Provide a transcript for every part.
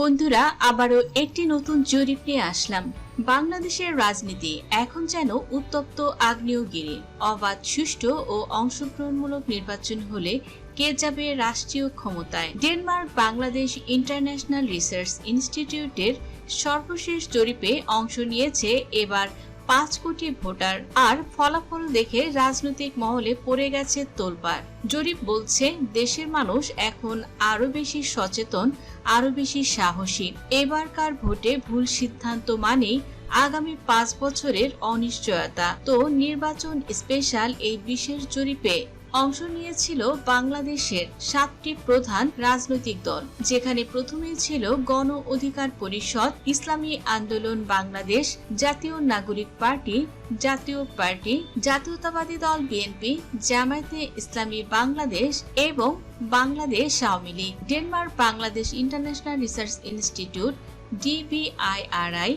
বন্ধুরা, আবারও একটি নতুন জরিপ নিয়ে আসলাম। বাংলাদেশের রাজনীতি এখন যেন উত্তপ্ত আগ্নেয়গিরি, অবাধ, সুষ্ঠু ও অংশগ্রহণমূলক নির্বাচন হলে কে যাবে রাষ্ট্রীয় ক্ষমতায়? ডেনমার্ক বাংলাদেশ ইন্টারন্যাশনাল রিসার্চ ইনস্টিটিউটের সর্বশেষ জরিপে অংশ নিয়েছে এবার পাঁচ কোটি ভোটার আর ফলাফল দেখে রাজনৈতিক মহলে পড়ে গেছে তোলপাড়। জরিপ বলছে, দেশের মানুষ এখন আরও বেশি সচেতন, আরও বেশি সাহসী। এবারকার ভোটে ভুল সিদ্ধান্ত মানেই আগামী পাঁচ বছরের অনিশ্চয়তা। তো নির্বাচন স্পেশাল এই বিশেষ জরিপে অংশ নিয়েছিল বাংলাদেশের সাতটি প্রধান রাজনৈতিক দল, যেখানে প্রথমেই ছিল গণ অধিকার পরিষদ, ইসলামী আন্দোলন বাংলাদেশ, জাতীয় নাগরিক পার্টি, জাতীয় পার্টি, জাতীয়তাবাদী দল বিএনপি, জামায়াতে ইসলামী বাংলাদেশ এবং Bangladesh Awami League. Denmark Bangladesh international research institute, DBIRI,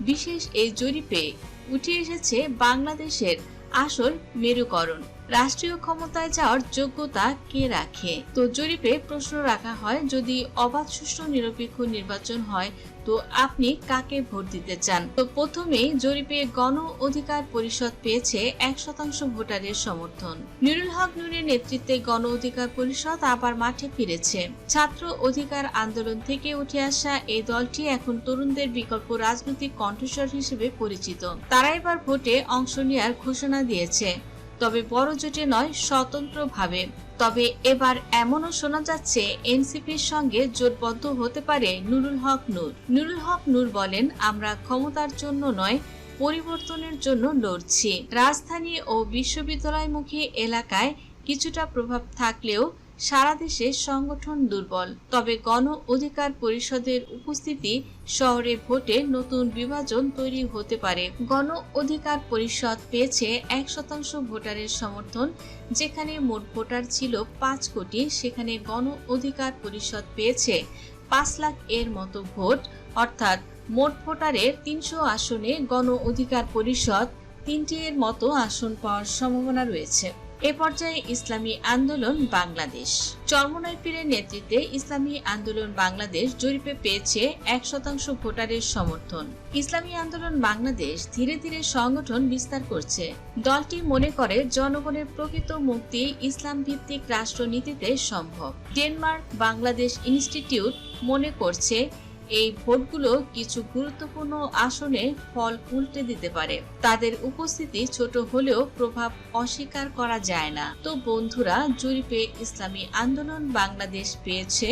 বিশেষ এই জরিপে উঠে এসেছে বাংলাদেশের আসল মেরুকরণ। রাষ্ট্রীয় ক্ষমতায় যাওয়ার যোগ্যতা কে রাখে? তো জরিপে প্রশ্ন রাখা হয়, যদি অবাধ, সুষ্ঠু, নিরপেক্ষ নির্বাচন হয়, তো আপনি কাকে ভোট দিতে চান? তো প্রথমেই জরিপে গণ অধিকার পরিষদ পেয়েছে এক শতাংশ ভোটারের সমর্থন। নুরুল হক নুরের নেতৃত্বে গণ অধিকার পরিষদ আবার মাঠে ফিরেছে। ছাত্র অধিকার আন্দোলন থেকে উঠে আসা এই দলটি এখন তরুণদের বিকল্প রাজনৈতিক কণ্ঠস্বর হিসেবে পরিচিত। তারা এবার ভোটে অংশ নেওয়ার ঘোষণা দিয়েছে। তবে বড় জোটে নয়, স্বতন্ত্রভাবে। তবে এবার এমনও শোনা যাচ্ছে, এনসিপির সঙ্গে জোটবদ্ধ হতে পারে নুরুল হক নূর। নুরুল হক নূর বলেন, আমরা ক্ষমতার জন্য নয়, পরিবর্তনের জন্য লড়ছি। রাজধানী ও বিশ্ববিদ্যালয়মুখী এলাকায় কিছুটা প্রভাব থাকলেও সারা দেশে সংগঠন দুর্বল। তবে গণ অধিকার পরিষদের উপস্থিতি শহরে ভোটে নতুন বিভাজন তৈরি হতে পারে। গণ অধিকার পরিষদ পেয়েছে এক শতাংশ ভোটারের সমর্থন, যেখানে মোট ভোটার ছিল পাঁচ কোটি। সেখানে গণ অধিকার পরিষদ পেয়েছে পাঁচ লাখ এর মতো ভোট। অর্থাৎ মোট ভোটারের তিনশো আসনে গণ অধিকার পরিষদ তিনটি এর মতো আসন পাওয়ার সম্ভাবনা রয়েছে। এ পর্যায়ে ইসলামী আন্দোলন বাংলাদেশ। চরমনাই পীরের নেতৃত্বে ইসলামী আন্দোলন বাংলাদেশ জরিপে পেয়েছে এক শতাংশ ভোটারের সমর্থন। ইসলামী আন্দোলন বাংলাদেশ ধীরে ধীরে সংগঠন বিস্তার করছে। দলটি মনে করে জনগণের প্রকৃত মুক্তি ইসলাম ভিত্তিক রাষ্ট্রনীতিতে সম্ভব। ডেনমার্ক বাংলাদেশ ইনস্টিটিউট মনে করছে এই ভোটগুলো কিছু গুরুত্বপূর্ণ আসনে ফল উল্টে দিতে পারে। তাদের উপস্থিতি ছোট হলেও প্রভাব অস্বীকার করা যায় না। তো বন্ধুরা, জরিপে ইসলামী আন্দোলন বাংলাদেশ পেয়েছে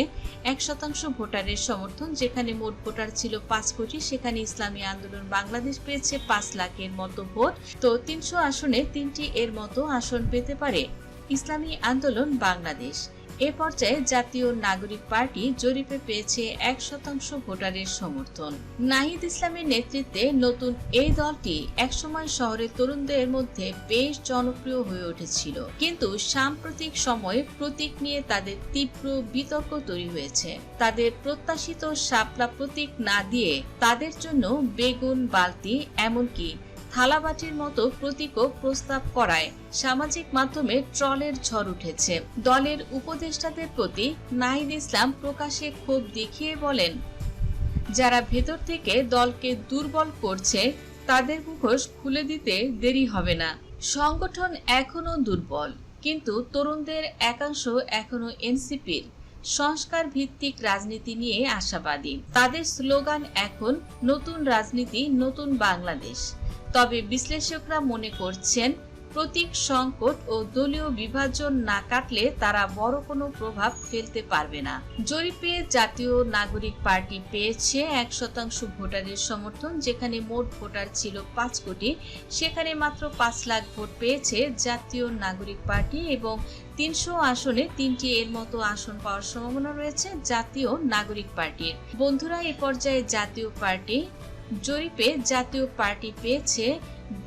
এক শতাংশ ভোটারের সমর্থন, যেখানে মোট ভোটার ছিল পাঁচ কোটি। সেখানে ইসলামী আন্দোলন বাংলাদেশ পেয়েছে পাঁচ লাখের মতো ভোট। তো তিনশো আসনে তিনটি এর মতো আসন পেতে পারে ইসলামী আন্দোলন বাংলাদেশ। এ পর্যায়ে জাতীয় নাগরিক পার্টি জরিপে পেয়েছে এক শতাংশ ভোটারের সমর্থন। নাহিদ ইসলামের নেতৃত্বে নতুন এই দলটি একসময় শহরের তরুণদের মধ্যে বেশ জনপ্রিয় হয়ে উঠেছিল। কিন্তু সাম্প্রতিক সময়ে প্রতীক নিয়ে তাদের তীব্র বিতর্ক তৈরি হয়েছে। তাদের প্রত্যাশিত শাপলা প্রতীক না দিয়ে তাদের জন্য বেগুন, বালতি, এমনকি থালাবাটির মতো প্রতীকও প্রস্তাব করায়। সামাজিক মাধ্যমে ট্রলের ঝড় উঠেছে। দলের উপদেষ্টাদের প্রতি নাহিদ ইসলাম প্রকাশে ক্ষোভ দেখিয়ে বলেন, যারা ভেতর থেকে দলকে দুর্বল করছে, তাদের মুখোশ খুলে দিতে দেরি হবে না। সংগঠন এখনও দুর্বল, কিন্তু তরুণদের একাংশ এখনও এনসিপির। সংস্কার ভিত্তিক রাজনীতি নিয়ে আশাবাদী। তাদের স্লোগান এখন, নতুন রাজনীতি, নতুন বাংলাদেশ। তবে বিশ্লেষকরা মনে করছেন, প্রতীক সংকট ও দলীয় বিভাজন না কাটলে তারা বড় কোনো প্রভাব ফেলতে পারবে না। জরিপে জাতীয় নাগরিক পার্টি পেয়েছে এক শতাংশ ভোটারের সমর্থন, যেখানে মোট ভোটার ছিল পাঁচ কোটি। সেখানে মাত্র পাঁচ লাখ ভোট পেয়েছে জাতীয় নাগরিক পার্টি এবং তিনশো আসনে তিনটি এর মতো আসন পাওয়ার সম্ভাবনা রয়েছে জাতীয় নাগরিক পার্টির। বন্ধুরা, এ পর্যায়ে জাতীয় পার্টি জরিপে জাতীয় পার্টি পেয়েছে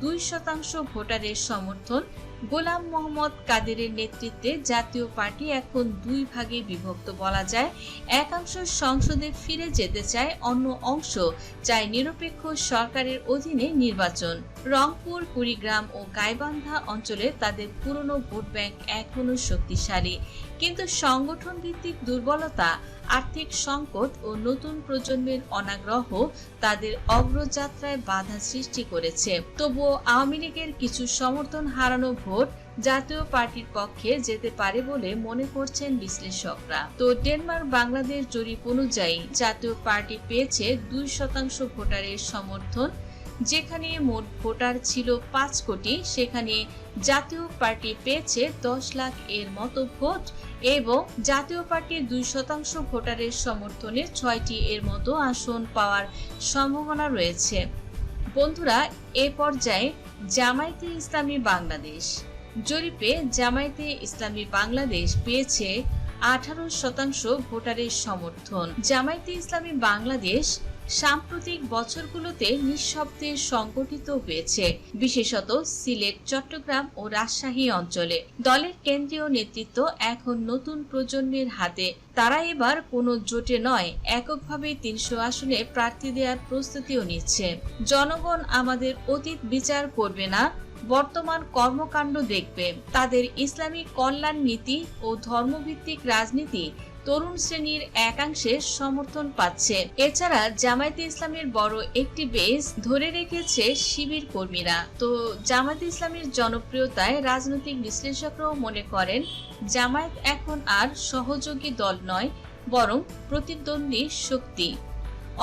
দুই শতাংশ ভোটারের সমর্থন। গোলাম মোহাম্মদ কাদেরের নেতৃত্বে জাতীয় পার্টি এখন দুই ভাগে বিভক্ত বলা যায়। একাংশ সংসদে ফিরে যেতে চায়, অন্য অংশ চায় নিরপেক্ষ সরকারের অধীনে নির্বাচন। রংপুর, কুড়িগ্রাম ও গাইবান্ধা অঞ্চলে তাদের পুরনো ভোট ব্যাংক এখনও শক্তিশালী। কিন্তু সংগঠন ভিত্তিক দুর্বলতা, আর্থিক সংকট ও নতুন প্রজন্মের অনাগ্রহ তাদের অগ্রযাত্রায় বাধা সৃষ্টি করেছে। তবুও আওয়ামী লীগের কিছু সমর্থন হারানো ভোট জাতীয় পার্টির পক্ষে যেতে পারে বলে মনে করছেন বিশ্লেষকরা। তো ডেনমার্ক বাংলাদেশ জরিপ অনুযায়ী জাতীয় পার্টি পেয়েছে দুই শতাংশ ভোটারের সমর্থন যেখানে মোট ভোটার ছিল পাঁচ কোটি, সেখানে জাতীয় পার্টি পেয়েছে দশ লাখ এর মতো ভোট এবং জাতীয় পার্টির দুই শতাংশ ভোটারের সমর্থনে ছয়টি এর মতো আসন পাওয়ার সম্ভাবনা রয়েছে। বন্ধুরা, এ পর্যায়ে জামায়াতে ইসলামী বাংলাদেশ। জরিপে জামায়াতে ইসলামী বাংলাদেশ পেয়েছে আঠারো শতাংশ ভোটারের সমর্থন। জামায়াতে ইসলামী বাংলাদেশ সাম্প্রতিক বছরগুলোতে নিঃশব্দে সংগঠিত হয়েছে, বিশেষত সিলেট, চট্টগ্রাম ও রাজশাহী অঞ্চলে। দলের কেন্দ্রীয় নেতৃত্ব এখন নতুন প্রজন্মের হাতে। তারা এবার কোনো জোটে নয়, এককভাবে তিনশো আসনে প্রার্থী দেওয়ার প্রস্তুতিও নিচ্ছে। জনগণ আমাদের অতীত বিচার করবে না, বর্তমান কর্মকাণ্ড দেখবে। তাদের ইসলামী কল্যাণ নীতি ও ধর্মভিত্তিক রাজনীতি তরুণ শ্রেণির একাংশের সমর্থন পাচ্ছে। এছাড়া জামায়াতে ইসলামের বড় একটি বেস ধরে রেখেছে শিবির কর্মীরা। তো জামায়াতে ইসলামের জনপ্রিয়তায় রাজনৈতিক বিশ্লেষকরাও মনে করেন, জামায়াত এখন আর সহযোগী দল নয়, বরং প্রতিদ্বন্দ্বী শক্তি।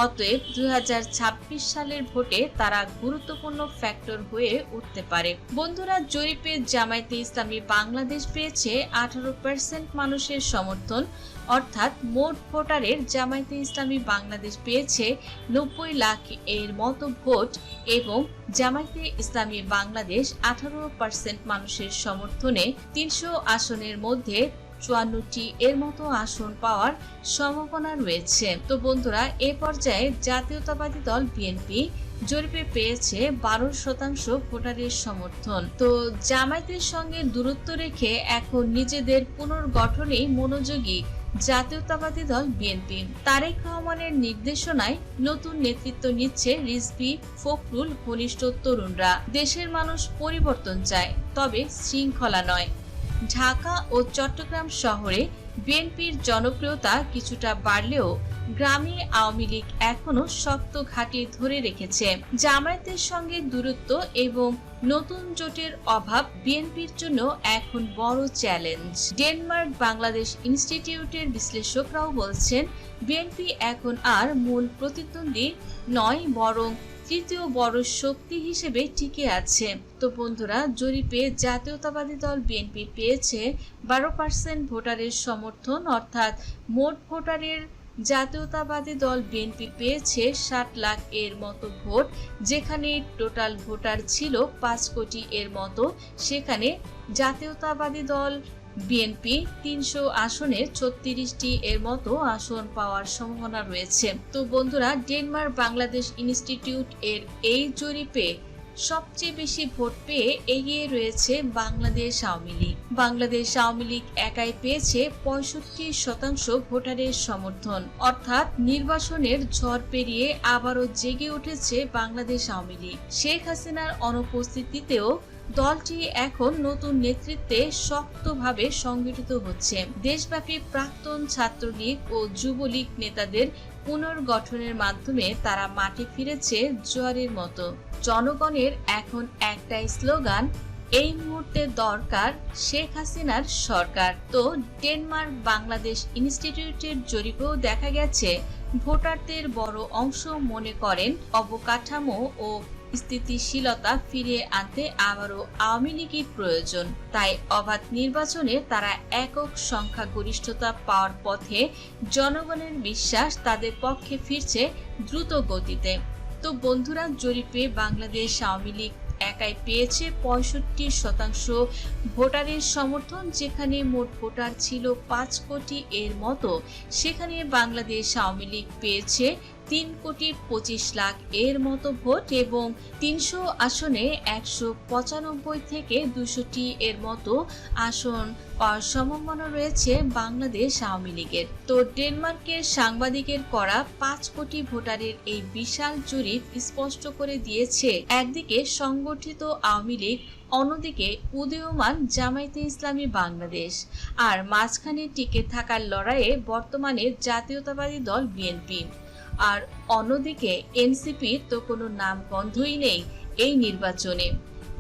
অতএব দু হাজার ছাব্বিশ সালের ভোটে তারা গুরুত্বপূর্ণ ফ্যাক্টর হয়ে উঠতে পারে। বন্ধুরা, জরিপে জামায়াতে ইসলামী বাংলাদেশ পেয়েছে আঠারো পার্সেন্ট মানুষের সমর্থন। অর্থাৎ মোট ভোটারের জামায়াতে ইসলামী বাংলাদেশ পেয়েছে নব্বই লাখ এর মতো ভোট এবং জামায়াতে ইসলামী বাংলাদেশ আঠারো পার্সেন্ট মানুষের সমর্থনে তিনশো আসনের মধ্যে চুয়ান্নটি এর মতো আসন পাওয়ার সম্ভাবনা রয়েছে। তো বন্ধুরা, এ পর্যায়ে জাতীয়তাবাদী দল বিএনপি জরিপে পেয়েছে বারো শতাংশ ভোটারের সমর্থন। তো জামায়াতের সঙ্গে দূরত্ব রেখে এখন নিজেদের পুনর্গঠনে মনোযোগী জাতীয়তাবাদী দল বিএনপি তারেক রহমানের নির্দেশনায় নতুন নেতৃত্ব নিচ্ছে রিজভি ফখরুল, ঘনিষ্ঠ তরুণরা। দেশের মানুষ পরিবর্তন চায়, তবে শৃঙ্খলা নয়। ঢাকা ও চট্টগ্রাম শহরে বিএনপির জনপ্রিয়তা কিছুটা বাড়লেও গ্রামে আওয়ামী লীগ এখনও শক্ত ঘাঁটি ধরে রেখেছে। জামায়াতের সঙ্গে দূরত্ব এবং নতুন জোটের অভাব বিএনপির জন্য এখন বড় চ্যালেঞ্জ। ডেনমার্ক বাংলাদেশ ইনস্টিটিউটের বিশ্লেষকরাও বলছেন, বিএনপি এখন আর মূল প্রতিদ্বন্দ্বী নয়, বরং তৃতীয় বড় শক্তি হিসেবে টিকে আছে। তো বন্ধুরা, জরিপে জাতীয়তাবাদী দল বিএনপি পেয়েছে বারো পার্সেন্ট ভোটারের সমর্থন, অর্থাৎ মোট ভোটারের জাতীয়তাবাদী দল বিএনপি পেয়েছে ষাট লাখ এর মতো ভোট, যেখানে টোটাল ভোটার ছিল পাঁচ কোটি এর মতো। সেখানে জাতীয়তাবাদী দল বিএনপি তিনশো আসনের ছত্রিশটি এর মতো আসন পাওয়ার সম্ভাবনা রয়েছে। তো বন্ধুরা, ডেনমার্ক বাংলাদেশ ইনস্টিটিউট এর এই জরিপে সবচেয়ে বেশি ভোট পেয়ে এগিয়ে রয়েছে বাংলাদেশ আওয়ামী লীগ। বাংলাদেশ আওয়ামী লীগ একাই পেয়েছে পঁয়ষট্টি শতাংশ ভোটারের সমর্থন। অর্থাৎ নির্বাচনের ঝড় পেরিয়ে আবারও জেগে উঠেছে বাংলাদেশ আওয়ামী লীগ। শেখ হাসিনার অনুপস্থিতিতেও দলটি এখন নতুন নেতৃত্বে শক্তভাবে সংগঠিত হচ্ছে। দেশব্যাপী প্রাক্তন ছাত্রলীগ ও যুবলীগ নেতাদের পুনর্গঠনের মাধ্যমে তারা মাঠে ফিরেছে জোয়ারের মতো। জনগণের এখন একটাই স্লোগান, এই মুহূর্তে দরকার শেখ হাসিনার সরকার। তো ডেনমার্ক বাংলাদেশ ইনস্টিটিউটের জরিপেও দেখা গেছে, ভোটারদের বড় অংশ মনে করেন অবকাঠামো ও স্থিতিশীলতা ফিরিয়ে আনতে আবারও আওয়ামী লীগের প্রয়োজন। তাই অবাধ নির্বাচনে তারা একক সংখ্যাগরিষ্ঠতা পাওয়ার পথে জনগণের বিশ্বাস তাদের পক্ষে ফিরছে দ্রুত গতিতে। তো বন্ধুরা, জরিপে বাংলাদেশ আওয়ামী লীগ একাই পেয়েছে পঁয়ষট্টি শতাংশ ভোটারের সমর্থন। যেখানে মোট ভোটার ছিল পাঁচ কোটি এর মতো, সেখানে বাংলাদেশ আওয়ামী লীগ পেয়েছে তিন কোটি পঁচিশ লাখ এর মতো ভোট এবং তিনশো আসনে একশো পঁচানব্বই থেকে দুশোটি এর মতো আসন পাওয়ার সম্ভাবনা রয়েছে বাংলাদেশ আওয়ামী লীগের। তো ডেনমার্কের সাংবাদিকের করা পাঁচ কোটি ভোটারের এই বিশাল জরিপ স্পষ্ট করে দিয়েছে, একদিকে সংগঠিত আওয়ামী লীগ, অন্যদিকে উদীয়মান জামায়াতে ইসলামী বাংলাদেশ। আর মাঝখানে টিকে থাকার লড়াইয়ে বর্তমানে জাতীয়তাবাদী দল বিএনপি। আর অন্যদিকে এনসিপির তো কোনো নাম গন্ধই নেই এই নির্বাচনে।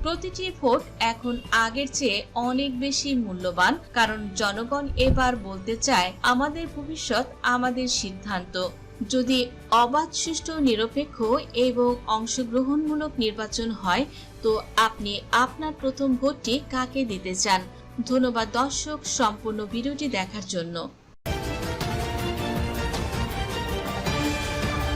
প্রতিটি ভোট এখন আগের চেয়ে অনেক বেশি মূল্যবান, কারণ জনগণ এবার বলতে চায়, আমাদের ভবিষ্যৎ, আমাদের সিদ্ধান্ত। যদি অবাধ, সুষ্ঠু, নিরপেক্ষ এবং অংশগ্রহণমূলক নির্বাচন হয়, তো আপনি আপনার প্রথম ভোটটি কাকে দিতে চান? ধন্যবাদ দর্শক, সম্পূর্ণ ভিডিওটি দেখার জন্য।